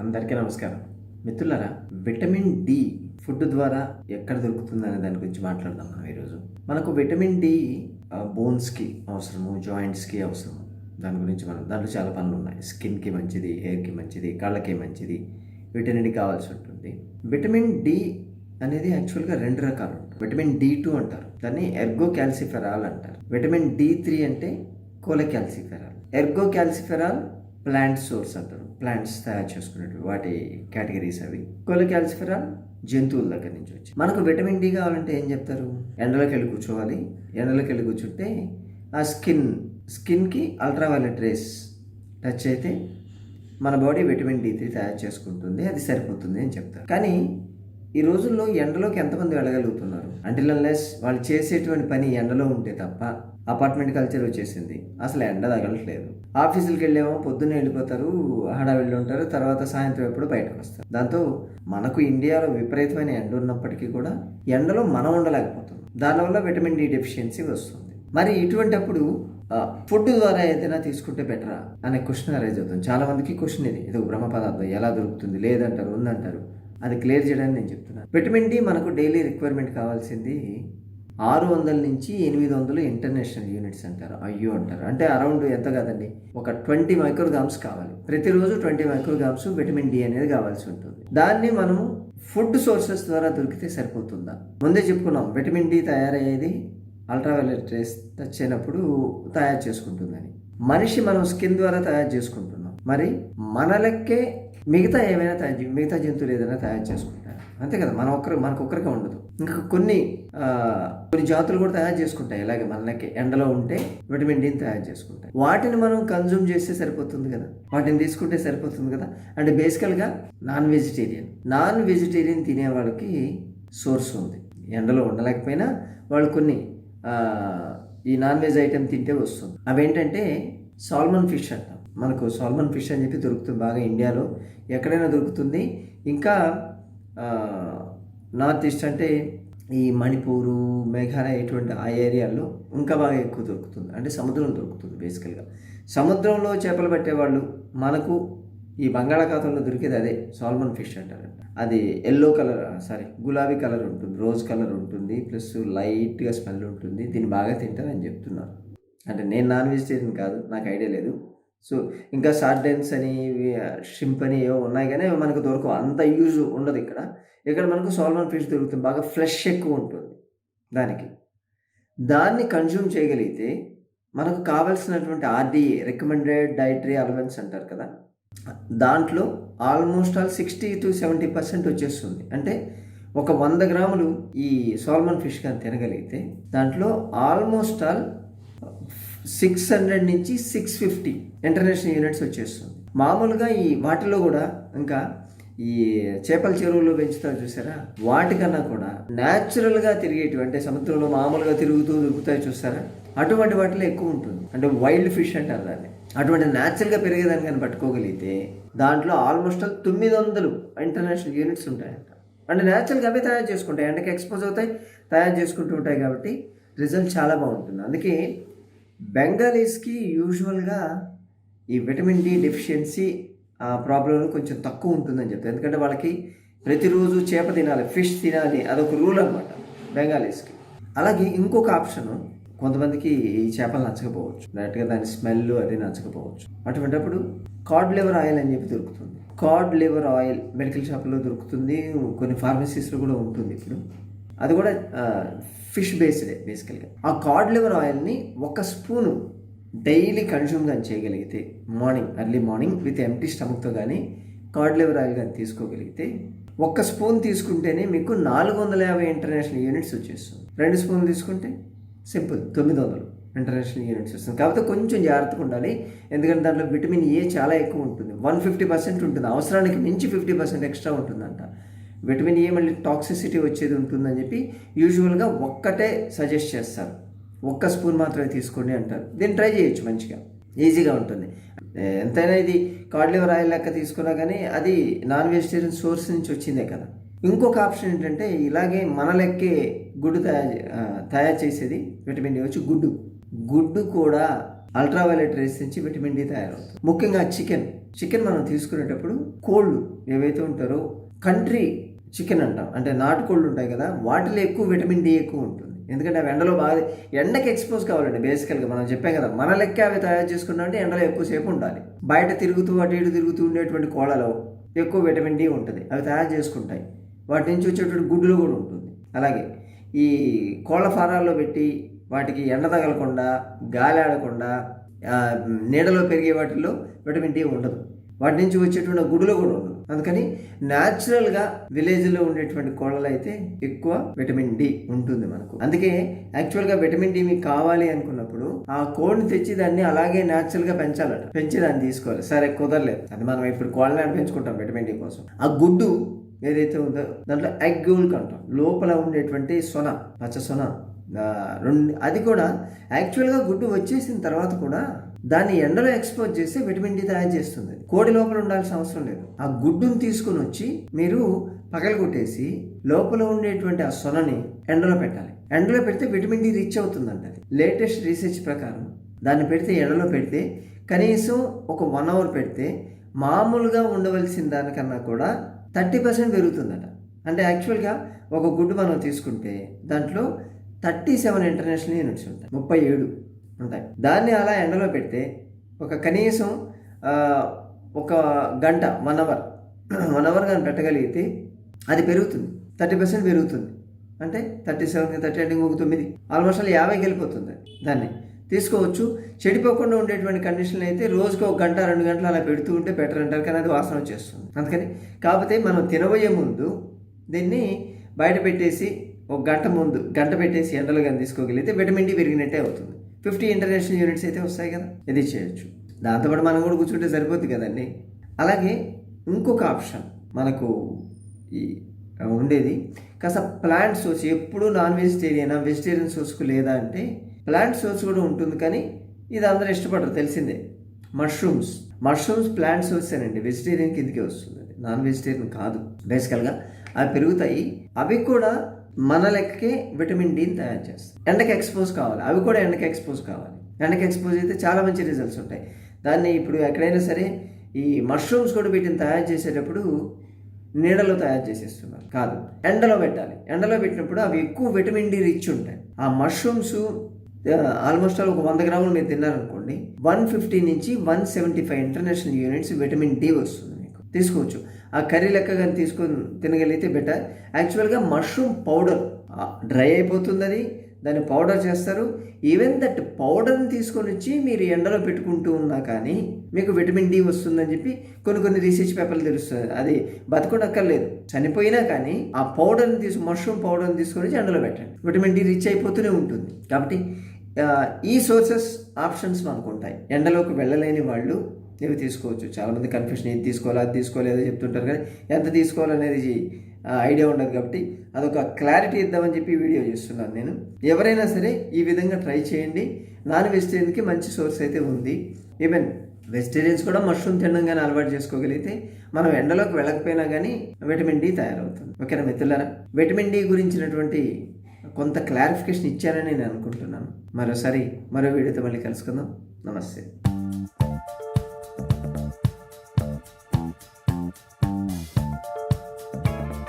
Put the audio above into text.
అందరికీ నమస్కారం. మిత్రులారా విటమిన్ డి ఫుడ్ ద్వారా ఎక్కడ దొరుకుతుంది అనే దాని గురించి మాట్లాడదాం మనం ఈరోజు. మనకు విటమిన్ డి బోన్స్కి అవసరము జాయింట్స్కి అవసరము. దాని గురించి మనం దాంట్లో చాలా పనులు ఉన్నాయి. స్కిన్కి మంచిది హెయిర్కి మంచిది కాళ్ళకి మంచిది వీటన్నిటి కావాల్సి ఉంటుంది. విటమిన్ డి అనేది యాక్చువల్గా రెండు రకాలు ఉంటాయి. విటమిన్ డి టూ అంటారు. దాన్ని ఎర్గో క్యాల్సిఫెరాల్ అంటారు. విటమిన్ డి త్రీ అంటే cholecalciferol ergocalciferol plant source అంటారు. ప్లాంట్స్ తయారు చేసుకునేవి వాటి కేటగిరీస్ అవి. కోలక్యాల్సిఫెరాల్ జంతువుల దగ్గర నుంచి వచ్చి. మనకు విటమిన్ డి కావాలంటే ఏం చెప్తారు? ఎండలోకి వెళ్ళి కూర్చోవాలి. ఎండలోకి వెళ్ళి కూర్చుంటే ఆ స్కిన్ స్కిన్కి అల్ట్రావైలెట్ రేస్ టచ్ అయితే మన బాడీ విటమిన్ డి త్రీ తయారు చేసుకుంటుంది. అది సరిపోతుంది అని చెప్తారు. కానీ ఈ రోజుల్లో ఎండలోకి ఎంతమంది వెళ్ళగలుగుతున్నారు? అంటిల్ అన్లెస్ వాళ్ళు చేసేటువంటి పని ఎండలో ఉంటే తప్ప అపార్ట్మెంట్ కల్చర్ వచ్చేసింది. అసలు ఎండ తగలట్లేదు. ఆఫీసులకు వెళ్ళేమో పొద్దున్నే వెళ్ళిపోతారు హడావిళ్ళు ఉంటారు తర్వాత సాయంత్రం ఎప్పుడు బయటకు వస్తారు. దాంతో మనకు ఇండియాలో విపరీతమైన ఎండ ఉన్నప్పటికీ కూడా ఎండలో మనం ఉండలేకపోతున్నాం. దానివల్ల విటమిన్ డి డెఫిషియన్సీ వస్తుంది. మరి ఇటువంటప్పుడు ఫుడ్ ద్వారా ఏదైనా తీసుకుంటే బెటరా అనే క్వశ్చన్ అరేజ్ అవుతుంది చాలా మందికి క్వశ్చన్ ఇది. ఇది బ్రహ్మ పదార్థం ఎలా దొరుకుతుంది లేదంటారు ఉందంటారు. అది క్లియర్ చేయడానికి నేను చెప్తున్నాను. విటమిన్ డి మనకు డైలీ రిక్వైర్మెంట్ కావాల్సింది ఆరు వందల నుంచి ఎనిమిది వందలు ఇంటర్నేషనల్ యూనిట్స్ అంటారు అయ్యో అంటారు. అంటే అరౌండ్ ఎంత కాదండి ఒక ట్వంటీ మైక్రోగ్రామ్స్ కావాలి. ప్రతిరోజు ట్వంటీ మైక్రోగ్రామ్స్ విటమిన్ డి అనేది కావాల్సి ఉంటుంది. దాన్ని మనము ఫుడ్ సోర్సెస్ ద్వారా దొరికితే సరిపోతుందా? ముందే చెప్పుకున్నాం విటమిన్ డి తయారయ్యేది అల్ట్రావైలెట్ రేస్ టచ్ అయినప్పుడు తయారు చేసుకుంటుందని. మనిషి మనం స్కిన్ ద్వారా తయారు చేసుకుంటున్నాం. మరి మన లెక్కే మిగతా ఏమైనా తయారు మిగతా జంతువులు ఏదైనా తయారు చేసుకుంటారు. అంతే కదా మన ఒక్కరు మనకు ఒక్కరికే ఉండదు. ఇంకా కొన్ని కొన్ని జాతులు కూడా తయారు చేసుకుంటాయి. ఇలాగే మనకి ఎండలో ఉంటే విటమిన్ డిని తయారు చేసుకుంటాయి. వాటిని మనం కన్జ్యూమ్ చేస్తే సరిపోతుంది కదా. వాటిని తీసుకుంటే సరిపోతుంది కదా. అంటే బేసికల్గా నాన్ వెజిటేరియన్. నాన్ వెజిటేరియన్ తినే వాళ్ళకి సోర్స్ ఉంది. ఎండలో ఉండలేకపోయినా వాళ్ళు కొన్ని ఈ నాన్ వెజ్ ఐటెం తింటే వస్తుంది. అవేంటంటే సాల్మన్ ఫిష్ అంటాం. మనకు సాల్మన్ ఫిష్ అని చెప్పి దొరుకుతుంది బాగా ఇండియాలో. ఎక్కడైనా దొరుకుతుంది. ఇంకా నార్త్ ఈస్ట్ అంటే ఈ మణిపూరు మేఘాలయ ఇటువంటి ఆ ఏరియాల్లో ఇంకా బాగా ఎక్కువ దొరుకుతుంది. అంటే సముద్రం దొరుకుతుంది బేసికల్గా. సముద్రంలో చేపలు పట్టేవాళ్ళు మనకు ఈ బంగాళాఖాతంలో దొరికేది అదే సాల్మన్ ఫిష్ అంటారు. అది ఎల్లో కలర్ సారీ గులాబీ కలర్ ఉంటుంది రోజ్ కలర్ ఉంటుంది ప్లస్ లైట్గా స్మెల్ ఉంటుంది. దీన్ని బాగా తింటారని చెప్తున్నారు. అంటే నేను నాన్ వెజిటేరియన్ కాదు నాకు ఐడియా లేదు. సో ఇంకా సార్డెన్స్ అని షింప్ అని ఏవో ఉన్నాయి కానీ మనకు దొరకవు. అంత యూజ్ ఉండదు ఇక్కడ. ఇక్కడ మనకు సాల్మన్ ఫిష్ దొరుకుతుంది బాగా ఫ్లెష్ ఎక్కువ ఉంటుంది దానికి. దాన్ని కన్జ్యూమ్ చేయగలిగితే మనకు కావాల్సినటువంటి ఆర్డీఏ రికమెండెడ్ డైటరీ అలవెన్స్ అంటారు కదా దాంట్లో almost all sixty to seventy percent వచ్చేస్తుంది. అంటే ఒక వంద గ్రాములు ఈ సాల్మన్ ఫిష్ కానీ తినగలిగితే దాంట్లో ఆల్మోస్ట్ ఆల్ సిక్స్ హండ్రెడ్ నుంచి సిక్స్ ఫిఫ్టీ ఇంటర్నేషనల్ యూనిట్స్ వచ్చేస్తుంది. మామూలుగా ఈ వాటిలో కూడా ఇంకా ఈ చేపల చెరువులు పెంచుతారు చూసారా? వాటికన్నా కూడా న్యాచురల్గా తిరిగేటివి అంటే సముద్రంలో మామూలుగా తిరుగుతూ దొరుకుతాయి చూసారా? అటువంటి వాటిలో ఎక్కువ ఉంటుంది. అంటే వైల్డ్ ఫిష్ అంటారు దాన్ని. అటువంటి న్యాచురల్గా పెరిగేదాన్ని కానీ పట్టుకోగలిగితే దాంట్లో ఆల్మోస్ట్ తొమ్మిది వందలు ఇంటర్నేషనల్ యూనిట్స్ ఉంటాయంట. అంటే న్యాచురల్గా అవి తయారు చేసుకుంటాయి. ఎండకి ఎక్స్పోజ్ అవుతాయి తయారు చేసుకుంటూ ఉంటాయి కాబట్టి రిజల్ట్ చాలా బాగుంటుంది. అందుకే బెంగాలీస్కి యూజువల్గా ఈ విటమిన్ డి డెఫిషియన్సీ ప్రాబ్లం కొంచెం తక్కువ ఉంటుందని చెప్తారు. ఎందుకంటే వాళ్ళకి ప్రతిరోజు చేప తినాలి ఫిష్ తినాలి అదొక రూల్ అనమాట బెంగాలీస్కి. అలాగే ఇంకొక ఆప్షను కొంతమందికి ఈ చేపలు నచ్చకపోవచ్చు. డైరెక్ట్గా దాని స్మెల్ అది నచ్చకపోవచ్చు. అటువంటిప్పుడు కార్డ్ లివర్ ఆయిల్ అని చెప్పి దొరుకుతుంది. కార్డ్ లివర్ ఆయిల్ మెడికల్ షాప్లో దొరుకుతుంది కొన్ని ఫార్మసీస్లో కూడా ఉంటుంది ఇప్పుడు. అది కూడా ఫిష్ బేస్డే బేసికల్గా ఆ కార్డ్ లివర్ ఆయిల్ని ఒక స్పూను డైలీ కన్జ్యూమ్ కానీ చేయగలిగితే morning early morning with empty స్టమక్తో కానీ కార్డ్ లివర్ ఆయిల్ కానీ తీసుకోగలిగితే ఒక్క స్పూన్ తీసుకుంటేనే మీకు నాలుగు వందల యాభై ఇంటర్నేషనల్ యూనిట్స్ వచ్చేస్తుంది. రెండు స్పూన్లు తీసుకుంటే సింపుల్ తొమ్మిది వందలు ఇంటర్నేషనల్ యూనిట్స్ వస్తుంది. కాకపోతే కొంచెం జాగ్రత్తగా ఉండాలి ఎందుకంటే దాంట్లో విటమిన్ ఏ చాలా ఎక్కువ ఉంటుంది. వన్ ఫిఫ్టీ పర్సెంట్ ఉంటుంది. అవసరానికి మించి ఫిఫ్టీ పర్సెంట్ ఎక్స్ట్రా ఉంటుందంట. విటమిన్ ఏ మళ్ళీ టాక్సిసిటీ వచ్చేది ఉంటుందని చెప్పి యూజువల్గా ఒక్కటే సజెస్ట్ చేస్తారు. ఒక్క స్పూన్ మాత్రమే తీసుకోండి అంటారు. దీన్ని ట్రై చేయొచ్చు మంచిగా. ఈజీగా ఉంటుంది. ఎంతైనా ఇది కాడ్లివర్ ఆయిల్ లెక్క తీసుకున్నా కానీ అది నాన్ వెజిటేరియన్ సోర్స్ నుంచి వచ్చిందే కదా. ఇంకొక ఆప్షన్ ఏంటంటే ఇలాగే మన లెక్కే గుడ్డు తయారు తయారు చేసేది విటమిన్ డి వచ్చి గుడ్డు. గుడ్డు కూడా అల్ట్రావైలెట్ రేస్ నుంచి విటమిన్ డి తయారవుతుంది. ముఖ్యంగా చికెన్ చికెన్ మనం తీసుకునేటప్పుడు కోళ్ళు ఏవైతే ఉంటారో కంట్రీ చికెన్ అంటాం. అంటే నాటుకోళ్ళు ఉంటాయి కదా వాటిలో ఎక్కువ విటమిన్ డి ఎక్కువ ఉంటుంది. ఎందుకంటే అవి ఎండలో బాగా ఎండకి ఎక్స్పోజ్ కావాలండి బేసికల్గా. మనం చెప్పాం కదా మన లెక్క అవి తయారు చేసుకున్నామంటే ఎండలో ఎక్కువసేపు ఉండాలి. బయట తిరుగుతూ అటు ఇటు తిరుగుతూ ఉండేటువంటి కోళ్ళలో ఎక్కువ విటమిన్ డి ఉంటుంది. అవి తయారు చేసుకుంటాయి. వాటి నుంచి వచ్చేటువంటి గుడ్లు కూడా ఉంటుంది. అలాగే ఈ కోళ్ళ ఫారాల్లో పెట్టి వాటికి ఎండ తగలకుండా గాలి ఆడకుండా నీడలో పెరిగే వాటిల్లో విటమిన్ డి ఉండదు. వాటి నుంచి వచ్చేటువంటి గుడ్లు కూడా ఉండదు అందుకని న్యాచురల్గా విలేజ్లో ఉండేటువంటి కోళ్ళలో అయితే ఎక్కువ విటమిన్ డి ఉంటుంది మనకు. అందుకే యాక్చువల్గా విటమిన్ డి మీకు కావాలి అనుకున్నప్పుడు ఆ కోడిని తెచ్చి దాన్ని అలాగే న్యాచురల్గా పెంచాలట. పెంచి దాన్ని తీసుకోవాలి. సరే కుదరలేదు. అది మనం ఇప్పుడు కోళ్ళని పెంచుకుంటాం విటమిన్ డి కోసం. ఆ గుడ్డు ఏదైతే ఉందో దాంట్లో ఎగ్గోల్క్ అంటాం. లోపల ఉండేటువంటి సొన పచ్చ సొన రెండు అది కూడా యాక్చువల్గా గుడ్డు వచ్చేసిన తర్వాత కూడా దాన్ని ఎండలో ఎక్స్పోజ్ చేస్తే విటమిన్ డి తయారు చేస్తుంది. కోడి లోపల ఉండాల్సిన అవసరం లేదు. ఆ గుడ్డును తీసుకుని వచ్చి మీరు పగలగొట్టేసి లోపల ఉండేటువంటి ఆ సొనని ఎండలో పెట్టాలి. ఎండలో పెడితే విటమిన్ డి రిచ్ అవుతుందంట అది లేటెస్ట్ రీసెర్చ్ ప్రకారం దాన్ని పెడితే ఎండలో పెడితే కనీసం ఒక వన్ అవర్ పెడితే మామూలుగా ఉండవలసిన దానికన్నా కూడా థర్టీ పర్సెంట్ పెరుగుతుందట. అంటే యాక్చువల్గా ఒక గుడ్డు మనం తీసుకుంటే దాంట్లో థర్టీ సెవెన్ ఇంటర్నేషనల్ యూనిట్స్ ఉంటాయి. ముప్పై ఏడు. ఉంటాయి. దాన్ని అలా ఎండలో పెడితే ఒక కనీసం ఒక గంట వన్ అవర్ వన్ అవర్ కానీ పెట్టగలిగితే అది పెరుగుతుంది. థర్టీ పర్సెంట్ పెరుగుతుంది. అంటే థర్టీ సెవెన్ థర్టీ ఎయిట్ ఇంకొక తొమ్మిది. ఆల్మోస్ట్ అలా యాభైకి వెళ్ళిపోతుంది దాన్ని. తీసుకోవచ్చు. చెడిపోకుండా ఉండేటువంటి కండిషన్లు అయితే రోజుకు ఒక గంట రెండు గంటలు అలా పెడుతూ ఉంటే బెటర్ అంటారు. కానీ అది వాసన వచ్చేస్తుంది. అందుకని కాకపోతే మనం తినబోయే ముందు దీన్ని బయట పెట్టేసి ఒక గంట ముందు గంట పెట్టేసి ఎండలో కానీ తీసుకోగలిగితే విటమిన్ డి పెరిగినట్టే అవుతుంది. ఫిఫ్టీ ఇంటర్నేషనల్ యూనిట్స్ అయితే వస్తాయి కదా. ఇది చేయొచ్చు. దాంతోపాటు మనం కూడా కూర్చుంటే సరిపోద్ది కదండి. అలాగే ఇంకొక ఆప్షన్ మనకు ఈ ఉండేది. కాస్త ప్లాంట్ సోర్స్ ఎప్పుడు నాన్ వెజిటేరియనా వెజిటేరియన్ సోర్స్కు లేదా అంటే ప్లాంట్ సోర్స్ కూడా ఉంటుంది కానీ ఇది అందరూ ఇష్టపడరు తెలిసిందే. మష్రూమ్స్. మష్రూమ్స్ ప్లాంట్ సోర్స్ అండి వెజిటేరియన్ కిందకే వస్తుంది. నాన్ వెజిటేరియన్ కాదు. బేసికల్గా అవి పెరుగుతాయి. అవి కూడా మన లెక్కకి విటమిన్ డిని తయారు చేస్తాం ఎండకి ఎక్స్పోజ్ కావాలి. అవి కూడా ఎండకి ఎక్స్పోజ్ కావాలి. ఎండకి ఎక్స్పోజ్ అయితే చాలా మంచి రిజల్ట్స్ ఉంటాయి. దాన్ని ఇప్పుడు ఎక్కడైనా సరే ఈ మష్రూమ్స్ కూడా వీటిని తయారు చేసేటప్పుడు నీడలో తయారు చేసేస్తున్నారు. కాదు ఎండలో పెట్టాలి. ఎండలో పెట్టినప్పుడు అవి ఎక్కువ విటమిన్ డి రిచ్ ఉంటాయి. ఆ మష్రూమ్స్ ఆల్మోస్ట్ ఆల్ ఒక వంద గ్రాములు మీరు తిన్నారనుకోండి వన్ ఫిఫ్టీ నుంచి one seventy five international units vitamin D వస్తుంది మీకు. తీసుకోవచ్చు. ఆ కర్రీ లెక్క కానీ తీసుకొని తినగలిగితే బెటర్ యాక్చువల్గా మష్రూమ్ పౌడర్ డ్రై అయిపోతుంది అది దాన్ని పౌడర్ చేస్తారు. ఈవెన్ దట్ పౌడర్ని తీసుకొని వచ్చి మీరు ఎండలో పెట్టుకుంటూ ఉన్నా కానీ మీకు విటమిన్ డి వస్తుందని చెప్పి కొన్ని కొన్ని రీసెర్చ్ పేపర్లు తెలుస్తుంది అది బతకడక్కర్లేదు చనిపోయినా కానీ ఆ పౌడర్ని తీసు మష్రూమ్ పౌడర్ని తీసుకొని వచ్చి ఎండలో పెట్టండి. విటమిన్ డి రిచ్ అయిపోతూనే ఉంటుంది. కాబట్టి ఈ సోర్సెస్ ఆప్షన్స్ మనకు ఉంటాయి ఎండలోకి వెళ్ళలేని వాళ్ళు ఇవి తీసుకోవచ్చు? చాలామంది కన్ఫ్యూషన్ ఇది తీసుకోవాలి అది తీసుకోవాలి చెప్తుంటారు కానీ ఎంత తీసుకోవాలనేది ఐడియా ఉండదు కాబట్టి అదొక క్లారిటీ ఇద్దామని చెప్పి వీడియో చేస్తున్నాను నేను. ఎవరైనా సరే ఈ విధంగా ట్రై చేయండి. నాన్ వెజిటేరియన్కి మంచి సోర్స్ అయితే ఉంది. ఈవెన్ వెజిటేరియన్స్ కూడా మష్రూమ్ తినడం కానీ అలవాటు చేసుకోగలిగితే మనం ఎండలోకి వెళ్ళకపోయినా కానీ విటమిన్ డి తయారవుతుంది. ఓకేనా మిత్రులారా? విటమిన్ డి గురించినటువంటి కొంత క్లారిఫికేషన్ ఇచ్చారని నేను అనుకుంటున్నాను. మరోసారి మరో వీడియోతో మళ్ళీ కలుసుకుందాం. నమస్తే.